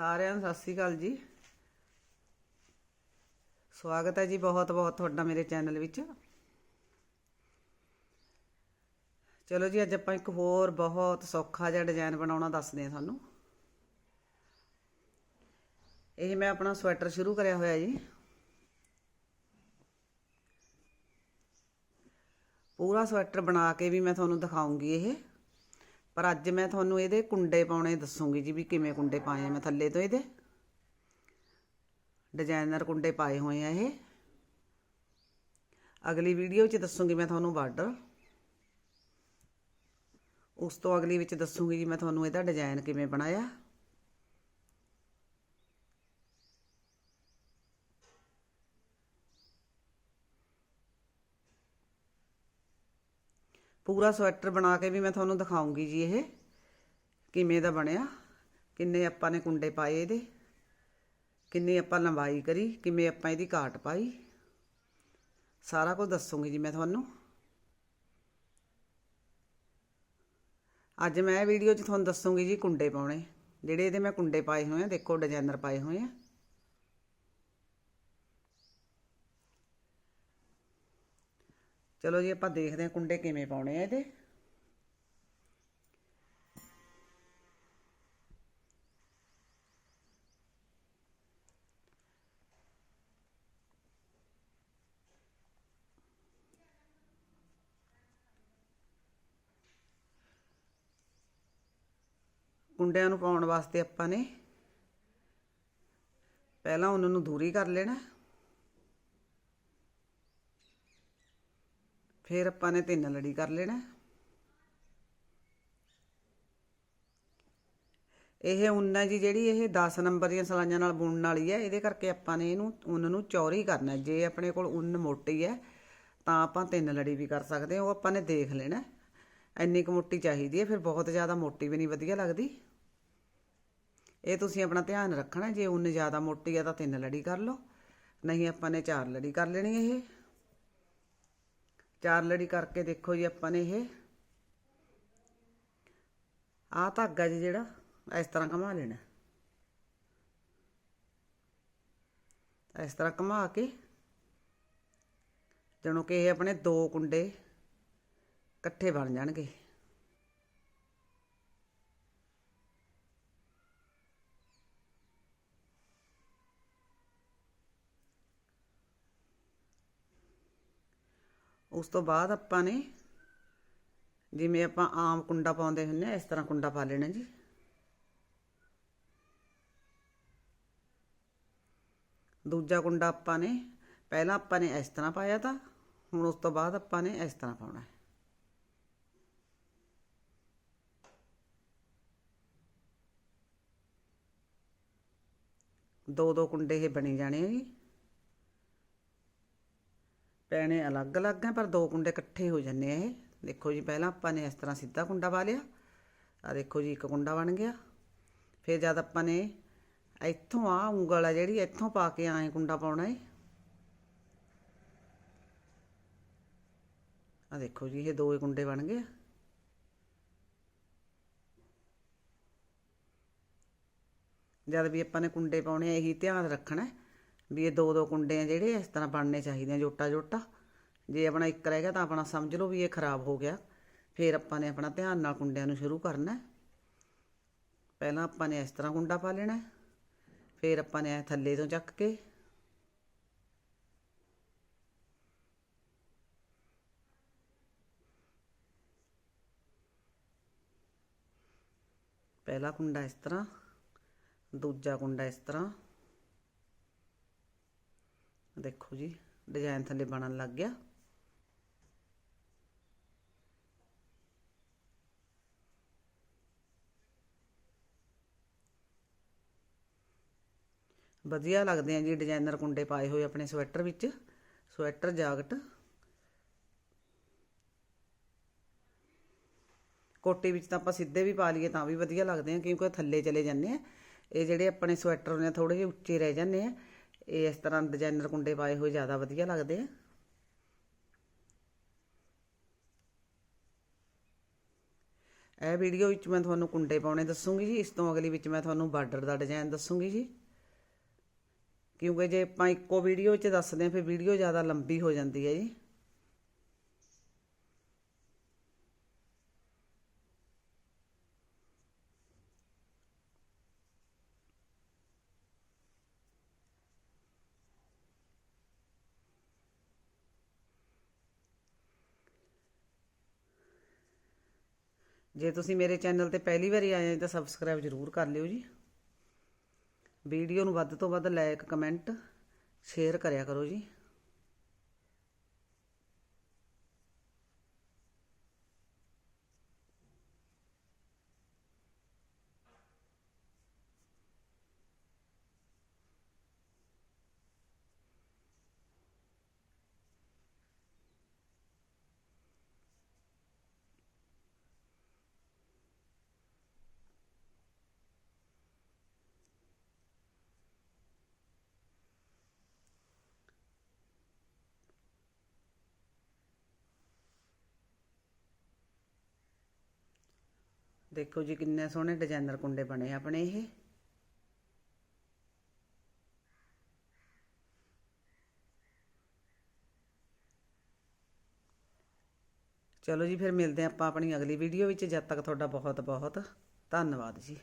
ਸਾਰਿਆਂ ਨੂੰ ਸਤਿ ਸ੍ਰੀ ਅਕਾਲ ਜੀ। ਸਵਾਗਤ ਹੈ ਜੀ ਬਹੁਤ ਬਹੁਤ ਤੁਹਾਡਾ ਮੇਰੇ ਚੈਨਲ ਵਿੱਚ। ਚਲੋ ਜੀ, ਅੱਜ ਆਪਾਂ ਇੱਕ ਹੋਰ ਬਹੁਤ ਸੌਖਾ ਜਿਹਾ ਡਿਜ਼ਾਈਨ ਬਣਾਉਣਾ ਦੱਸਦੇ ਹਾਂ ਤੁਹਾਨੂੰ। ਇਹ ਮੈਂ ਆਪਣਾ ਸਵੈਟਰ ਸ਼ੁਰੂ ਕਰਿਆ ਹੋਇਆ ਜੀ। ਪੂਰਾ ਸਵੈਟਰ ਬਣਾ ਕੇ ਵੀ ਮੈਂ ਤੁਹਾਨੂੰ ਦਿਖਾਉਂਗੀ ਇਹ। ਪਰ ਅੱਜ ਮੈਂ ਤੁਹਾਨੂੰ ਇਹਦੇ ਕੁੰਡੇ ਪਾਉਣੇ ਦੱਸੂਗੀ ਜੀ ਵੀ ਕਿਵੇਂ ਕੁੰਡੇ ਪਾਏ ਆ। ਮੈਂ ਥੱਲੇ ਤੋਂ ਇਹਦੇ ਡਿਜ਼ਾਈਨਰ ਕੁੰਡੇ ਪਾਏ ਹੋਏ ਆ ਇਹ। ਅਗਲੀ ਵੀਡੀਓ 'ਚ ਦੱਸੂਗੀ ਮੈਂ ਤੁਹਾਨੂੰ ਬਾਰਡਰ। ਉਸ ਤੋਂ ਅਗਲੀ ਵਿੱਚ ਦੱਸੂਗੀ ਜੀ ਮੈਂ ਤੁਹਾਨੂੰ ਇਹਦਾ ਡਿਜ਼ਾਈਨ ਕਿਵੇਂ ਬਣਾਇਆ। ਪੂਰਾ ਸਵੈਟਰ ਬਣਾ ਕੇ ਵੀ ਮੈਂ ਤੁਹਾਨੂੰ ਦਿਖਾਉਂਗੀ ਜੀ ਇਹ, ਕਿਵੇਂ ਦਾ ਬਣਿਆ, ਕਿੰਨੇ ਆਪਾਂ ਨੇ ਕੁੰਡੇ ਪਾਏ ਇਹਦੇ, ਕਿੰਨੀ ਆਪਾਂ ਲੰਬਾਈ ਕਰੀ, ਕਿਵੇਂ ਆਪਾਂ ਇਹਦੀ ਕਾਟ ਪਾਈ, ਸਾਰਾ ਕੁਝ ਦੱਸੂਗੀ ਜੀ ਮੈਂ ਤੁਹਾਨੂੰ। ਅੱਜ ਮੈਂ ਵੀਡੀਓ 'ਚ ਤੁਹਾਨੂੰ ਦੱਸੂਗੀ ਜੀ ਕੁੰਡੇ ਪਾਉਣੇ, ਜਿਹੜੇ ਇਹਦੇ ਮੈਂ ਕੁੰਡੇ ਪਾਏ ਹੋਏ ਆ, ਦੇਖੋ ਡਿਜ਼ਾਈਨਰ ਪਾਏ ਹੋਏ ਆ। ਚਲੋ ਜੀ ਆਪਾਂ ਦੇਖਦੇ ਹਾਂ ਕੁੰਡੇ ਕਿਵੇਂ ਪਾਉਣੇ ਆ ਇਹਦੇ। ਕੁੰਡਿਆਂ ਨੂੰ ਪਾਉਣ ਵਾਸਤੇ ਆਪਾਂ ਨੇ ਪਹਿਲਾਂ ਉਹਨਾਂ ਨੂੰ ਦੂਰੀ ਕਰ ਲੈਣਾ। ਫਿਰ ਆਪਾਂ ਨੇ ਤਿੰਨ ਲੜੀ ਕਰ ਲੈਣਾ। ਇਹ ਉੰਨਾ ਜੀ ਜਿਹੜੀ ਇਹ 10 ਨੰਬਰ ਦੀਆਂ ਸਲਾਈਆਂ ਨਾਲ ਬੁਣਨ ਵਾਲੀ ਹੈ, ਇਹਦੇ ਕਰਕੇ ਆਪਾਂ ਨੇ ਇਹਨੂੰ, ਉੱਨ ਨੂੰ ਚੌੜੀ ਕਰਨਾ ਜੇ ਆਪਣੇ ਕੋਲ ਉੱਨ ਮੋਟੀ ਹੈ, ਤਾਂ ਆਪਾਂ ਤਿੰਨ ਲੜੀ ਵੀ ਕਰ ਸਕਦੇ ਹਾਂ। ਉਹ ਆਪਾਂ ਨੇ ਦੇਖ ਲੈਣਾ ਇੰਨੀ ਕੁ ਮੋਟੀ ਚਾਹੀਦੀ ਹੈ, ਫਿਰ ਬਹੁਤ ਜ਼ਿਆਦਾ ਮੋਟੀ ਵੀ ਨਹੀਂ ਵਧੀਆ ਲੱਗਦੀ। ਇਹ ਤੁਸੀਂ ਆਪਣਾ ਧਿਆਨ ਰੱਖਣਾ ਜੇ ਉੱਨ ਜ਼ਿਆਦਾ ਮੋਟੀ ਹੈ ਤਾਂ ਤਿੰਨ ਲੜੀ ਕਰ ਲਓ। ਨਹੀਂ ਆਪਾਂ ਨੇ ਚਾਰ ਲੜੀ ਕਰ ਲੈਣੀ ਇਹ। ਚਾਰ ਲੜੀ ਕਰਕੇ ਦੇਖੋ ਜੀ ਆਪਾਂ ਨੇ ਇਹ। ਆਹ ਧਾਗਾ ਜੀ ਜਿਹੜਾ, ਇਸ ਤਰ੍ਹਾਂ ਘੁਮਾ ਲੈਣਾ। ਇਸ ਤਰ੍ਹਾਂ ਘੁਮਾ ਕੇ, ਜਣੋ ਕਿ ਇਹ ਆਪਣੇ ਦੋ ਕੁੰਡੇ ਇਕੱਠੇ ਬਣ ਜਾਣਗੇ। ਉਸ ਤੋਂ ਬਾਅਦ ਆਪਾਂ ਨੇ ਜਿਵੇਂ ਆਪਾਂ ਆਮ ਕੁੰਡਾ ਪਾਉਂਦੇ ਹੁੰਨੇ ਆ, ਇਸ ਤਰ੍ਹਾਂ ਕੁੰਡਾ ਪਾ ਲੈਣਾ ਜੀ। ਦੂਜਾ ਕੁੰਡਾ ਆਪਾਂ ਨੇ, ਪਹਿਲਾਂ ਆਪਾਂ ਨੇ ਇਸ ਤਰ੍ਹਾਂ ਪਾਇਆ ਤਾਂ, ਹੁਣ ਉਸ ਤੋਂ ਬਾਅਦ ਆਪਾਂ ਨੇ ਇਸ ਤਰ੍ਹਾਂ ਪਾਉਣਾ। ਹੈ ਦੋ ਦੋ ਕੁੰਡੇ ਇਹ ਬਣੇ ਜਾਣੇ ਆ ਜੀ। ਪੈਣੇ ਅਲੱਗ-ਅਲੱਗ ਹੈ, ਪਰ ਦੋ ਕੁੰਡੇ ਇਕੱਠੇ ਹੋ ਜਾਂਦੇ ਆ ਇਹ। ਦੇਖੋ ਜੀ, ਪਹਿਲਾਂ ਆਪਾਂ ਨੇ ਇਸ ਤਰ੍ਹਾਂ ਸਿੱਧਾ ਕੁੰਡਾ ਪਾ ਲਿਆ। ਆ ਦੇਖੋ ਜੀ, ਇੱਕ ਕੁੰਡਾ ਬਣ ਗਿਆ। ਫਿਰ ਜਦ ਆਪਾਂ ਨੇ ਇੱਥੋਂ ਆ ਉਂਗਲ ਆ ਜਿਹੜੀ, ਇੱਥੋਂ ਪਾ ਕੇ ਆਏ ਕੁੰਡਾ ਪਾਉਣਾ ਏ। ਆ ਦੇਖੋ ਜੀ, ਇਹ ਦੋ ਕੁੰਡੇ ਬਣ ਗਏ ਜਦ ਵੀ ਆਪਾਂ ਨੇ ਕੁੰਡੇ ਪਾਉਣੇ ਇਹੀ ਧਿਆਨ ਰੱਖਣਾ ਵੀ ਇਹ ਦੋ ਦੋ ਕੁੰਡੇ ਆ ਜਿਹੜੇ ਇਸ ਤਰ੍ਹਾਂ ਬਣਨੇ ਚਾਹੀਦੇ ਆ ਜੋਟਾ ਜੋਟਾ ਜੇ ਆਪਣਾ ਇੱਕ ਰਹਿ ਗਿਆ ਤਾਂ ਆਪਣਾ ਸਮਝ ਲਓ ਵੀ ਇਹ ਖਰਾਬ ਹੋ ਗਿਆ। ਫਿਰ ਆਪਾਂ ਨੇ ਆਪਣਾ ਧਿਆਨ ਨਾਲ ਕੁੰਡਿਆਂ ਨੂੰ ਸ਼ੁਰੂ ਕਰਨਾ ਪਹਿਲਾਂ ਆਪਾਂ ਨੇ ਇਸ ਤਰ੍ਹਾਂ ਕੁੰਡਾ ਪਾ ਲੈਣਾ ਫਿਰ ਆਪਾਂ ਨੇ ਥੱਲੇ ਤੋਂ ਚੱਕ ਕੇ ਪਹਿਲਾ ਕੁੰਡਾ ਇਸ ਤਰ੍ਹਾਂ, ਦੂਜਾ ਕੁੰਡਾ ਇਸ ਤਰ੍ਹਾਂ। ਦੇਖੋ ਜੀ ਡਿਜ਼ਾਈਨ ਥੱਲੇ ਬਣਨ ਲੱਗ ਗਿਆ। ਵਧੀਆ ਲੱਗਦੇ ਆ ਜੀ ਡਿਜ਼ਾਈਨਰ ਕੁੰਡੇ ਪਾਏ ਹੋਏ ਆਪਣੇ ਸਵੈਟਰ ਵਿੱਚ। ਸਵੈਟਰ ਜਾਕਟ ਕੋਟੀ ਵਿੱਚ ਤਾਂ ਆਪਾਂ ਸਿੱਧੇ ਵੀ ਪਾ ਲਈਏ ਤਾਂ ਵੀ ਵਧੀਆ ਲੱਗਦੇ ਆ, ਕਿਉਂਕਿ ਥੱਲੇ ਚਲੇ ਜਾਂਦੇ ਆ। ਇਹ ਜਿਹੜੇ ਆਪਣੇ ਸਵੈਟਰ ਨੇ ਥੋੜੇ ਜਿਹੇ ਉੱਚੇ ਰਹਿ ਜਾਂਦੇ ਆ। ਇਹ ਇਸ ਤਰ੍ਹਾਂ ਡਿਜ਼ਾਈਨਰ ਕੁੰਡੇ ਪਾਏ ਹੋਏ ਜ਼ਿਆਦਾ ਵਧੀਆ ਲੱਗਦੇ ਆ। ਇਹ ਵੀਡੀਓ ਵਿੱਚ ਮੈਂ ਤੁਹਾਨੂੰ ਕੁੰਡੇ ਪਾਉਣੇ ਦੱਸੂਗੀ ਜੀ। ਇਸ ਤੋਂ ਅਗਲੀ ਵਿੱਚ ਮੈਂ ਤੁਹਾਨੂੰ ਬਾਰਡਰ ਦਾ ਡਿਜ਼ਾਈਨ ਦੱਸੂਗੀ ਜੀ। ਕਿਉਂਕਿ ਜੇ ਆਪਾਂ ਇੱਕੋ ਵੀਡੀਓ 'ਚ ਦੱਸਦੇ ਹਾਂ, ਫਿਰ ਵੀਡੀਓ ਜ਼ਿਆਦਾ ਲੰਬੀ ਹੋ ਜਾਂਦੀ ਹੈ ਜੀ। ਜੇ ਤੁਸੀਂ ਮੇਰੇ ਚੈਨਲ ਤੇ ਪਹਿਲੀ ਵਾਰੀ ਆਏ ਤਾਂ ਸਬਸਕ੍ਰਾਈਬ ਜ਼ਰੂਰ ਕਰ ਲਿਓ ਜੀ। ਵੀਡੀਓ ਨੂੰ ਵੱਧ ਤੋਂ ਵੱਧ ਲਾਈਕ ਕਮੈਂਟ ਸ਼ੇਅਰ ਕਰਿਆ ਕਰੋ ਜੀ। ਦੇਖੋ ਜੀ ਕਿੰਨੇ ਸੋਹਣੇ ਡਿਜ਼ਾਈਨਰ ਕੁੰਡੇ ਬਣੇ ਆਪਣੇ ਇਹ। ਚਲੋ ਜੀ, ਫਿਰ ਮਿਲਦੇ ਹਾਂ ਆਪਾਂ ਆਪਣੀ ਅਗਲੀ ਵੀਡੀਓ ਵਿੱਚ। ਜਦ ਤੱਕ ਤੁਹਾਡਾ ਬਹੁਤ ਬਹੁਤ ਧੰਨਵਾਦ ਜੀ।